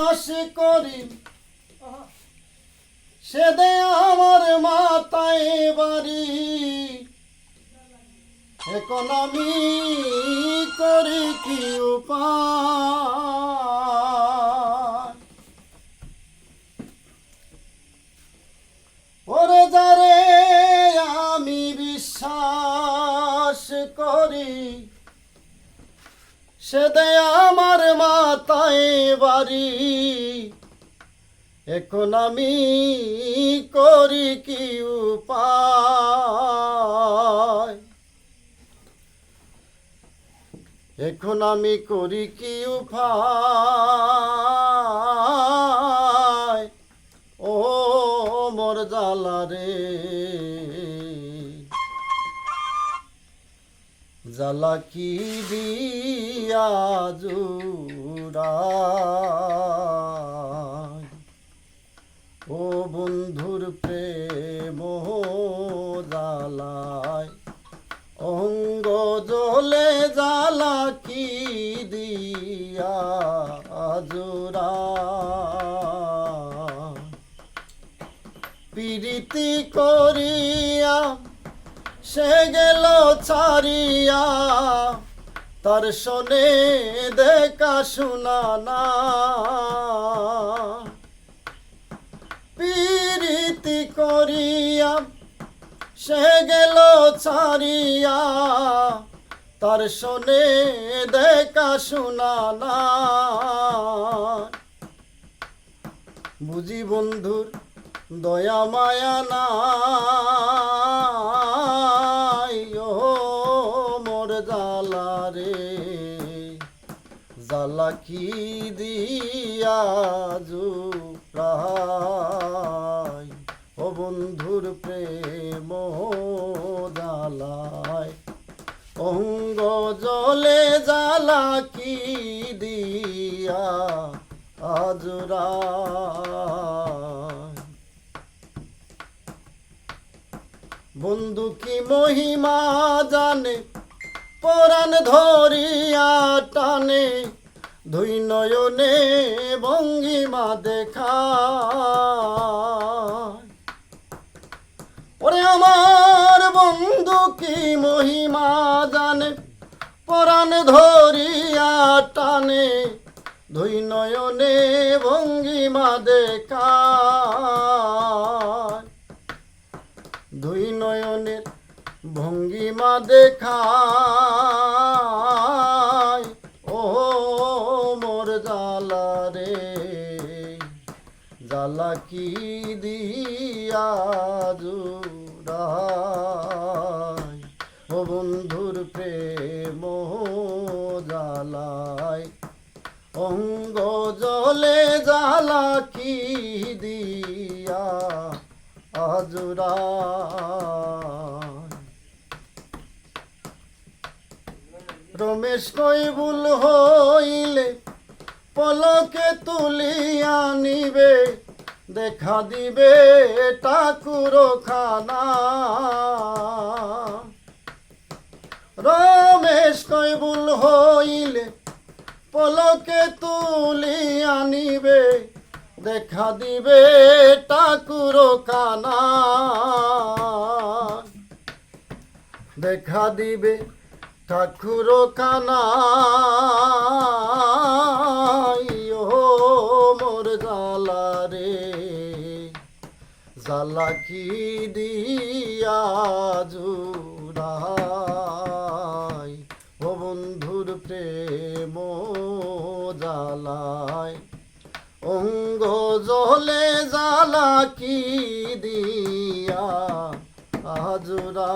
আশ করি। সে দে আমার মাতায় বাড়ি। এখন আমি করি কি উপায়? আমি বিশ্বাস করি সে দেয় আমার মাতায় বাড়ি। এখন আমি করি কি উপায়? এখন আমি করি কি উপায়? ও মোর জালা রে। জালা কি দিয়া ও বন্ধুর প্রেম জালায়, অঙ্গ জলে জালা কি দিয়া জোড়ায় পীড়িতি করিয়া সে গেল ছাড়িয়া, তার শোনে দেখা শোনা না। পীড়িতি করিয়া সে গেল ছাড়িয়া, তার শোনে দেখা শোনা না। বুঝি বন্ধুর দয়া মায়া নাই জালা কি দিয়া জুড়াই। ও বন্ধুর প্রেম জালায় অঙ্গ জলে জালা কি দিয়া আজরায় বন্ধু কি মহিমা জানে পরাণ ধরিয়া টানে, দুই নয়নে ভঙ্গিমা দেখা ওরে আমার বন্ধু কি মহিমা জানে, পরাণ ধরিয়া টানে, দুই নয়নে ভঙ্গিমা দেখা দুই নয়নের ভঙ্গিমা দেখায়। কি দিয়া জুড়ায় ও বন্ধুর প্রেম জালায় অঙ্গ জলে জালা কি দিয়া আজুরা রমেশ কইবুল হইলে পলকে তুলিয়া নিবে। দেখা দিবে ঠাকুর খানা। রমেশ কইবুল হইলে পলকে তুলিয়া নিবে দেখা দিবে ঠাকুর কানা দেখা দিবে ঠাকুর জালা রে জালা কি দিয়া ও বন্ধুর প্রেম জালায় অঙ্গ জলে জালা কি দিয়া আজরা